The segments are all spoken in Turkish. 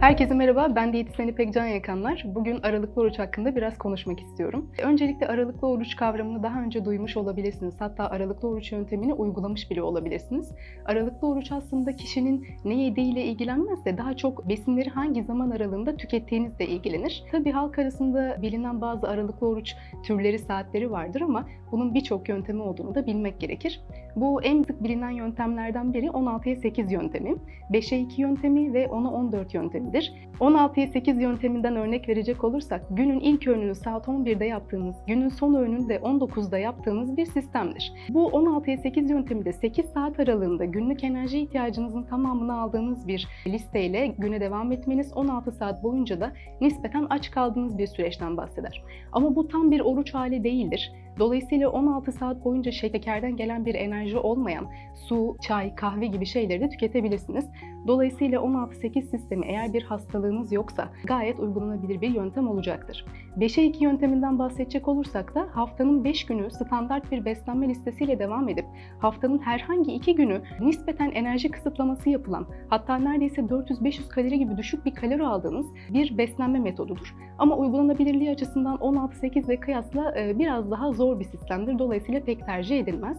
Herkese merhaba, ben diyetisyen İpek Can Yakanlar. Bugün aralıklı oruç hakkında biraz konuşmak istiyorum. Öncelikle aralıklı oruç kavramını daha önce duymuş olabilirsiniz. Hatta aralıklı oruç yöntemini uygulamış bile olabilirsiniz. Aralıklı oruç aslında kişinin ne yediğiyle ilgilenmez de daha çok besinleri hangi zaman aralığında tükettiğinizle ilgilenir. Tabii halk arasında bilinen bazı aralıklı oruç türleri, saatleri vardır ama bunun birçok yöntemi olduğunu da bilmek gerekir. Bu en sık bilinen yöntemlerden biri 16'ya 8 yöntemi, 5'e 2 yöntemi ve 10'a 14 yöntemidir. 16'ya 8 yönteminden örnek verecek olursak günün ilk öğününü saat 11'de yaptığınız, günün son öğününü de 19'da yaptığınız bir sistemdir. Bu 16'ya 8 yönteminde 8 saat aralığında günlük enerji ihtiyacınızın tamamını aldığınız bir listeyle güne devam etmeniz 16 saat boyunca da nispeten aç kaldığınız bir süreçten bahseder. Ama bu tam bir oruç hali değildir. Dolayısıyla 16 saat boyunca şekerden gelen bir enerji olmayan su, çay, kahve gibi şeyleri de tüketebilirsiniz. Dolayısıyla 16-8 sistemi eğer bir hastalığınız yoksa gayet uygulanabilir bir yöntem olacaktır. 5'e 2 yönteminden bahsedecek olursak da haftanın 5 günü standart bir beslenme listesiyle devam edip haftanın herhangi 2 günü nispeten enerji kısıtlaması yapılan hatta neredeyse 400-500 kalori gibi düşük bir kalori aldığınız bir beslenme metodudur. Ama uygulanabilirliği açısından 16-8 ve kıyasla biraz daha zor bir sistemdir. Dolayısıyla pek tercih edilmez.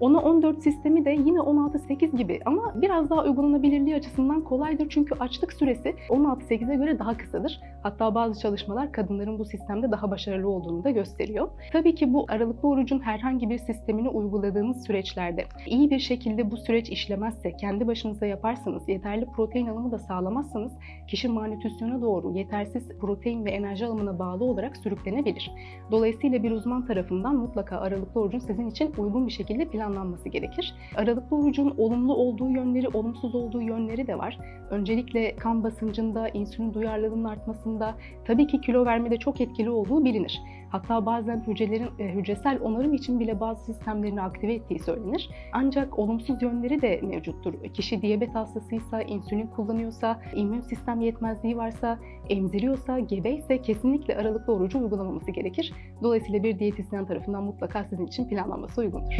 10'a 14 sistemi de yine 16-8 gibi ama biraz daha uygulanabilirliği açısından kolaydır çünkü açlık süresi 16-8'e göre daha kısadır. Hatta bazı çalışmalar kadınların bu sistemde daha başarılı olduğunu da gösteriyor. Tabii ki bu aralıklı orucun herhangi bir sistemini uyguladığınız süreçlerde iyi bir şekilde bu süreç işlemezse, kendi başınıza yaparsanız, yeterli protein alımı da sağlamazsanız kişi malnütrisyona doğru yetersiz protein ve enerji alımına bağlı olarak sürüklenebilir. Dolayısıyla bir uzman tarafından mutlaka aralıklı orucun sizin için uygun bir şekilde planlanması gerekir. Aralıklı orucun olumlu olduğu yönleri, olumsuz olduğu yönleri de var. Öncelikle kan basıncında, insülin duyarlılığının artmasında, tabii ki kilo vermede çok etkili olduğu bilinir. Hatta bazen hücrelerin e, hücresel onarım için bile bazı sistemlerini aktive ettiği söylenir. Ancak olumsuz yönleri de mevcuttur. Kişi diyabet hastasıysa, insülin kullanıyorsa, immün sistem yetmezliği varsa, emziriyorsa, gebeyse kesinlikle aralıklı orucu uygulamaması gerekir. Dolayısıyla bir diyetisyen tarafından mutlaka sizin için planlanması uygundur.